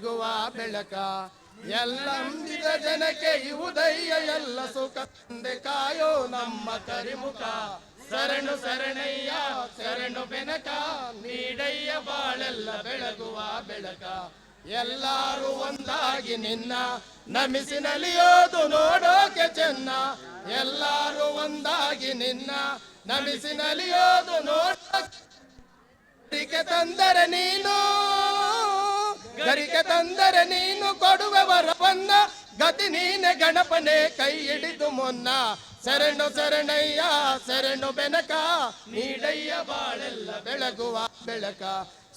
ಬೆಳಗುವ ಬೆಳಕ. ಎಲ್ಲಂದಿದ ಜನಕ್ಕೆ ಇವುದಯ್ಯ ಎಲ್ಲ ಸುಖ. ತಂದೆ ಕಾಯೋ ನಮ್ಮ ಕರಿಮುಖ. ಶರಣು ಶರಣಯ್ಯ ಶರಣು ಬೆನಕ. ನೀಡಯ್ಯ ಬಾಳೆಲ್ಲ ಬೆಳಗುವ ಬೆಳಕ. ಎಲ್ಲಾರು ಒಂದಾಗಿ ನಿನ್ನ, ನಮಿಸಿ ನಲಿಯೋದು ನೋಡೋಕೆ ಚೆನ್ನ. ಎಲ್ಲಾರು ಒಂದಾಗಿ ನಿನ್ನ, ನಮಿಸಿ ನಲಿಯೋದು ನೋಡೋಕೆ. ತಂದರೆ ನೀನು. ಗರಿಕೆ ತಂದರೆ ನೀನು ಕೊಡುವ ವರವನ್ನ, ಗತಿ ನೀನೆ ಗಣಪನೆ ಕೈ ಹಿಡಿದು ಮುನ್ನ. ಶರಣು ಶರಣಯ್ಯ, ಶರಣು ಬೆನಕ, ನೀಡಯ್ಯ ಬಾಳೆಲ್ಲ ಬೆಳಗುವ ಬೆಳಕ.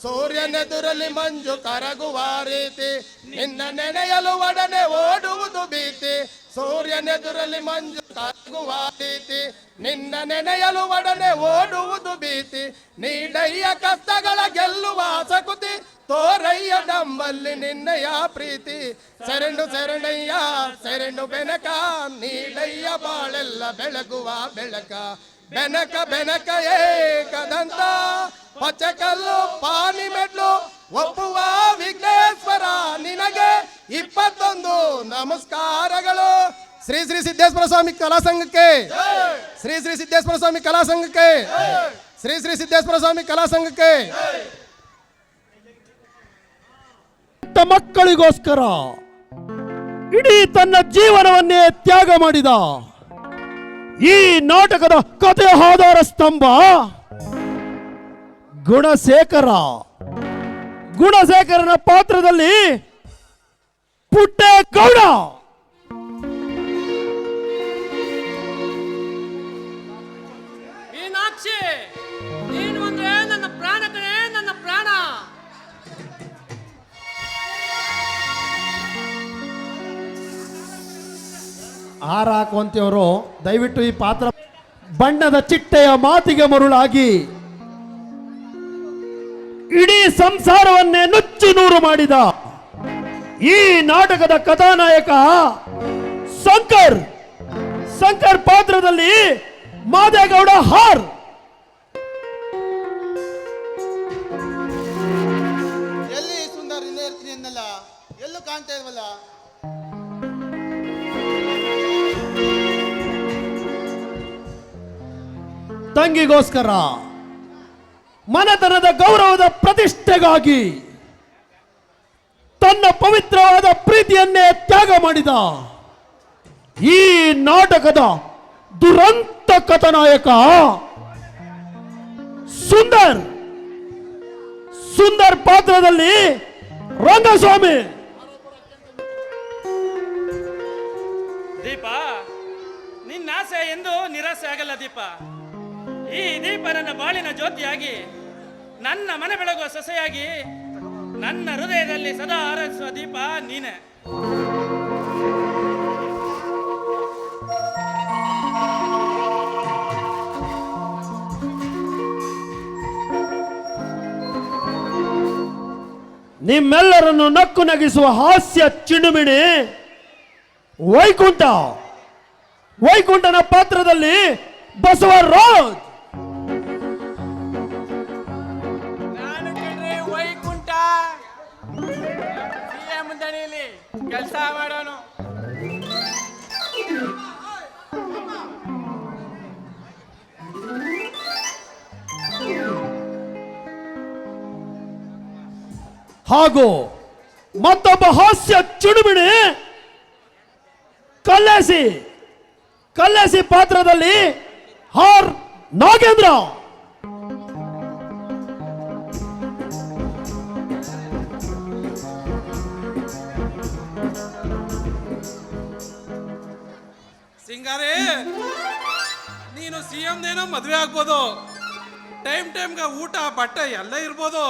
ಸೂರ್ಯನೆದುರಲ್ಲಿ ಮಂಜು ಕರಗುವ ರೀತಿ, ನಿನ್ನ ನೆನೆಯಲು ಒಡನೆ ಓಡುವುದು ಭೀತಿ. ಸೂರ್ಯನೆದುರಲಿ ಮಂಜು ಕರಗುವ ರೀತಿ, ನಿನ್ನ ನೆನೆಯಲು ಒಡನೆ ಓಡುವುದು ಭೀತಿ. ನೀಡಯ್ಯ ಕಷ್ಟಗಳ ಗೆಲ್ಲುವ ಸಕುತಿ ತೋರಯ್ಯ ನಮ್ಮಲ್ಲಿ ನಿನ್ನಯ ಪ್ರೀತಿ ಶರಣು ಶರಣಯ್ಯ ಶರಣು ಬೆನಕ ನೀಡಯ್ಯ ಬಾಳೆಲ್ಲ ಬೆಳಗುವ ಬೆಳಕ ಬೆನಕ ಬೆನಕ ಏಕದಂತ ಪಚ್ಚಕಲ್ಲು ಪಾನಿ ಮೆಡ್ಲು ಒಪ್ಪುವ ವಿಘ್ನೇಶ್ವರ ನಿನಗೆ ಇಪ್ಪತ್ತೊಂದು ನಮಸ್ಕಾರಗಳು ಶ್ರೀ ಶ್ರೀ ಸಿದ್ದೇಶ್ವರ ಸ್ವಾಮಿ ಕಲಾ ಸಂಘಕ್ಕೆ ಶ್ರೀ ಶ್ರೀ ಸಿದ್ದೇಶ್ವರ ಸ್ವಾಮಿ ಕಲಾ ಸಂಘಕ್ಕೆ ಶ್ರೀ ಶ್ರೀ ಸಿದ್ದೇಶ್ವರ ಸ್ವಾಮಿ ಕಲಾ ಸಂಘಕ್ಕೆ ಪುಟ್ಟ ಮಕ್ಕಳಿಗೋಸ್ಕರ ಇಡೀ ತನ್ನ ಜೀವನವನ್ನೇ ತ್ಯಾಗ ಮಾಡಿದ ಈ ನಾಟಕದ ಕಥೆಯ ಆಧಾರ ಸ್ತಂಭ ಗುಣಶೇಖರ. ಗುಣಶೇಖರನ ಪಾತ್ರದಲ್ಲಿ ಪುಟ್ಟೇಗೌಡ. ಮೀನಾಕ್ಷಿ ಹಾರ ಹಾಕುವಂತೆಯವರು ದಯವಿಟ್ಟು ಈ ಪಾತ್ರ ಬಣ್ಣದ ಚಿಟ್ಟೆಯ ಮಾತಿಗೆ ಮರುಳಾಗಿ ಇಡೀ ಸಂಸಾರವನ್ನೇ ನುಚ್ಚು ನೂರು ಮಾಡಿದ ಈ ನಾಟಕದ ಕಥಾನಾಯಕ ಶಂಕರ್. ಶಂಕರ್ ಪಾತ್ರದಲ್ಲಿ ಮಾದೇಗೌಡ ಹಾರ್. ಎಲ್ಲಿ ಸುಂದರ ಇಲ್ಲೇ ಇರ್ತೀನಿ ಎಲ್ಲೂ ಕಾಣ್ತಾ ಇಲ್ವಲ್ಲ? ತಂಗಿಗೋಸ್ಕರ ಮನೆತನದ ಗೌರವದ ಪ್ರತಿಷ್ಠೆಗಾಗಿ ತನ್ನ ಪವಿತ್ರವಾದ ಪ್ರೀತಿಯನ್ನೇ ತ್ಯಾಗ ಮಾಡಿದ ಈ ನಾಟಕದ ದುರಂತ ಕಥನಾಯಕ ಸುಂದರ್. ಸುಂದರ್ ಪಾತ್ರದಲ್ಲಿ ರಂಗಸ್ವಾಮಿ. ದೀಪ, ನಿನ್ನ ಆಸೆ ಎಂದು ನಿರಾಸೆ ಆಗಲ್ಲ ದೀಪ. ಈ ದೀಪ ನನ್ನ ಬಾಳಿನ ಜ್ಯೋತಿಯಾಗಿ, ನನ್ನ ಮನೆ ಬೆಳಗುವ ಸೊಸೆಯಾಗಿ, ನನ್ನ ಹೃದಯದಲ್ಲಿ ಸದಾ ಆರಾಧಿಸುವ ದೀಪ ನೀನೆ. ನಿಮ್ಮೆಲ್ಲರನ್ನು ನಕ್ಕು ನಗಿಸುವ ಹಾಸ್ಯ ಚಿಣುಮಿಣಿ ವೈಕುಂಠ. ವೈಕುಂಠನ ಪಾತ್ರದಲ್ಲಿ ಬಸವರಾಜ್ ಕೆಲಸ ಮಾಡೋನು ಹಾಗೂ ಮತ್ತೊಬ್ಬ ಹಾಸ್ಯ ಚುಡುಬಿಡಿ ಕಲ್ಲೇಸಿ ಕಲ್ಲೇಸಿ ಪಾತ್ರದಲ್ಲಿ ಹಾರ್ ನಾಗೇಂದ್ರ. ಎಂದೇನೋ ಮದುವೆ ಆಗ್ಬೋದು. ಟೈಮ್ ಟೈಮ್ಗೆ ಊಟ, ಬಟ್ಟೆ ಎಲ್ಲ ಇರ್ಬೋದು.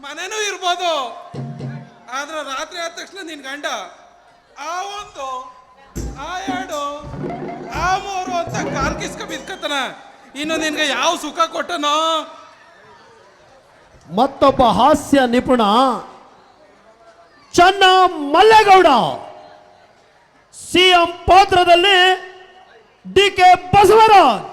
ಮನೆನೂ ಇರ್ಬೋದು. ಆದ್ರೆ ರಾತ್ರಿ ಆದ ತಕ್ಷಣ ನಿನ್ ಗಂಡ, ಆ ಒಂದು, ಆ ಎರಡು, ಆ ಮೂರು ಅಂತ ಕಾಲ್ ಕಿಸ್ಕ ಬಿದ್ಕತನ ಇನ್ನು ನಿನ್ಗೆ ಯಾವ ಸುಖ ಕೊಟ್ಟನೋ? ಮತ್ತೊಬ್ಬ ಹಾಸ್ಯ ನಿಪುಣ ಚನ್ನ ಮಲ್ಲೇಗೌಡ ಸಿಎಂ ಪಾತ್ರದಲ್ಲಿ டி கே பசவராஜ்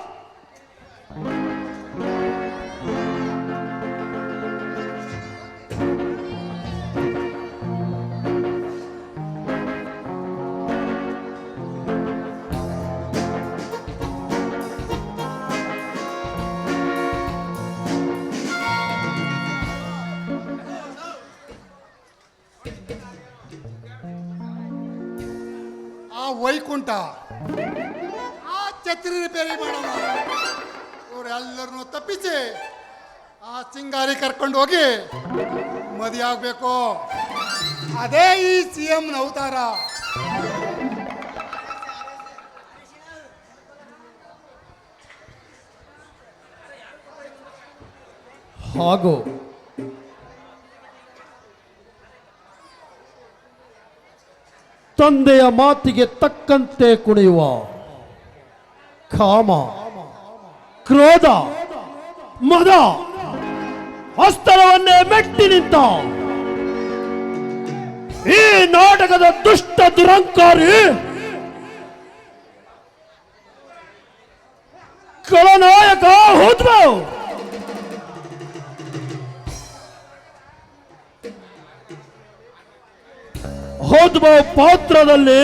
వైకుంఠ ಛತ್ರಿ ರಿಪೇರಿ ಮಾಡೋಣ. ಇವರೆಲ್ಲರನ್ನು ತಪ್ಪಿಸಿ ಆ ಸಿಂಗಾರಿ ಕರ್ಕೊಂಡು ಹೋಗಿ ಮದುವೆ ಆಗ್ಬೇಕು. ಅದೇ ಈ ಸಿ ಎಂ ಅವತಾರ. ಹಾಗೂ ತಂದೆಯ ಮಾತಿಗೆ ತಕ್ಕಂತೆ ಕುಣಿಯುವ ಕಾಮ ಕ್ರೋಧ ಮದ ಅಸ್ತರವನ್ನೇ ಮೆಟ್ಟಿ ನಿಂತ. ಈ ನಾಟಕದ ದುಷ್ಟ ದುರಂಕಾರಿ ಕಳನಾಯಕ ಹೋದ್ಬಾವ್ ಹೋದ್ವ ಪಾತ್ರದಲ್ಲಿ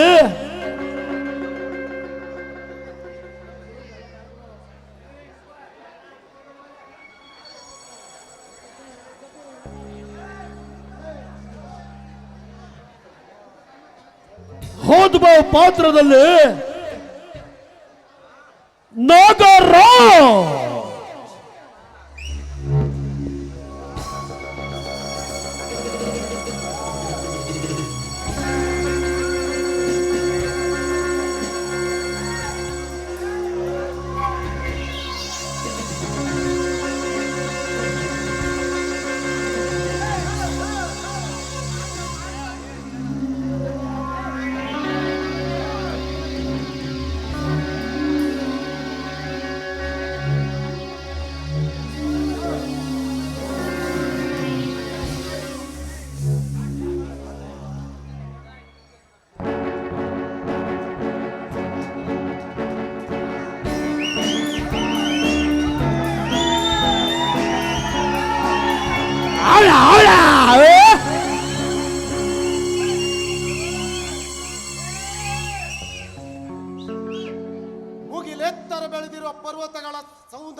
ಪಾತ್ರದಲ್ಲಿ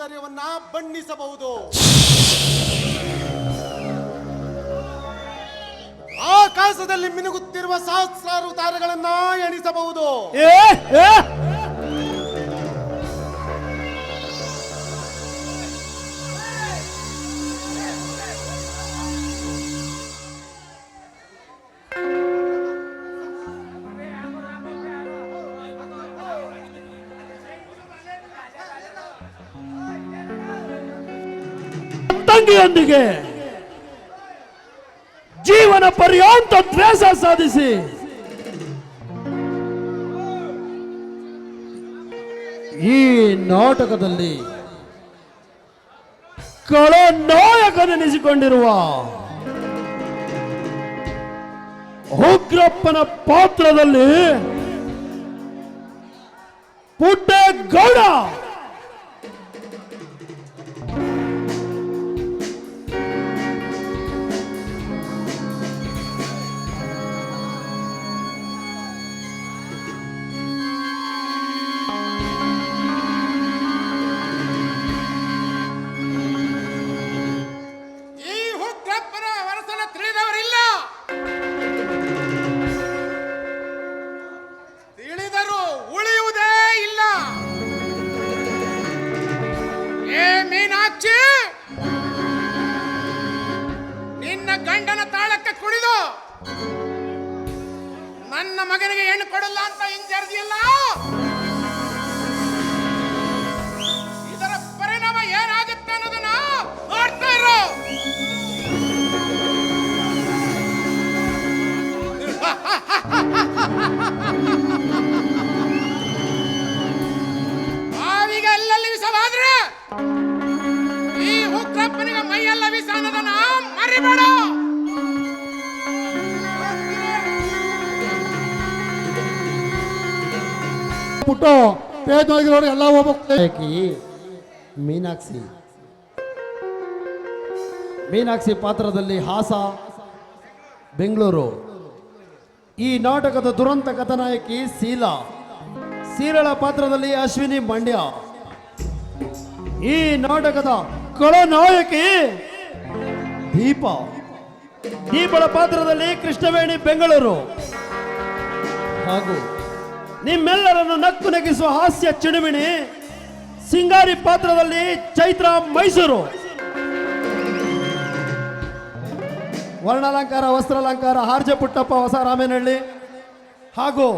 ಸೌಂದರ್ಯವನ್ನ ಬಣ್ಣಿಸಬಹುದು. ಆಕಾಶದಲ್ಲಿ ಮಿನುಗುತ್ತಿರುವ ಸಹಸ್ರಾರು ತಾರೆಗಳನ್ನ ಎಣಿಸಬಹುದು. ತಂಗಿಯೊಂದಿಗೆ ಜೀವನ ಪರ್ಯಾಂತ ದ್ವೇಷ ಸಾಧಿಸಿ. ಈ ನಾಟಕದಲ್ಲಿ ಕಳನಾಯಕನೆನಿಸಿಕೊಂಡಿರುವ ಉಗ್ರಪ್ಪನ ಪಾತ್ರದಲ್ಲಿ ಪುಟ್ಟೇಗೌಡ ಈ ನನ್ನ ಮಗನಿಗೆ ಹೆಣ್ಣು ಕೊಡಲ್ಲ ಅಂತ ಹಿಂಜರಿದಿಲ್ಲ ಇದರ ಪರಿಣಾಮ ಏನಾಗುತ್ತೆ ಅನ್ನೋದನ್ನ ನೋಡ್ತಾ ಇರೋ. ಬಾವಿಗೆ ಅಲ್ಲಲ್ಲಿ ವಿಷವಾದ್ರೆ ಈ ಹುಗ್ರಪ್ಪನಿಗೆ ಮೈಯೆಲ್ಲ ವಿಷ ಅನ್ನೋದನ್ನ ಮರಿಬೇಡ. ಪುಟ್ಟು ಪೇದವಾಗಿರೋರು ಎಲ್ಲ ಹೋಗ್ಬೇಕು ಮೀನಾಕ್ಷಿ. ಮೀನಾಕ್ಷಿ ಪಾತ್ರದಲ್ಲಿ ಹಾಸ, ಬೆಂಗಳೂರು. ಈ ನಾಟಕದ ದುರಂತ ಕಥಾನಾಯಕಿ ಶೀಲಾ. ಸೀರಳ ಪಾತ್ರದಲ್ಲಿ ಅಶ್ವಿನಿ ಮಂಡ್ಯ. ಈ ನಾಟಕದ ಕಳನಾಯಕಿ ದೀಪ. ದೀಪಳ ಪಾತ್ರದಲ್ಲಿ ಕೃಷ್ಣವೇಣಿ ಬೆಂಗಳೂರು. ಹಾಗೂ ನಿಮ್ಮೆಲ್ಲರನ್ನು ನಕ್ಕು ನಗಿಸುವ ಹಾಸ್ಯ ಚಿಣುಮಿಣಿ ಸಿಂಗಾರಿ ಪಾತ್ರದಲ್ಲಿ ಚೈತ್ರ ಮೈಸೂರು. ವರ್ಣಾಲಂಕಾರ, ವಸ್ತ್ರಾಲಂಕಾರ, ಹಾರ್ಜ ಪುಟ್ಟಪ್ಪ ಹೊಸ ರಾಮೇನಹಳ್ಳಿ ಹಾಗೂ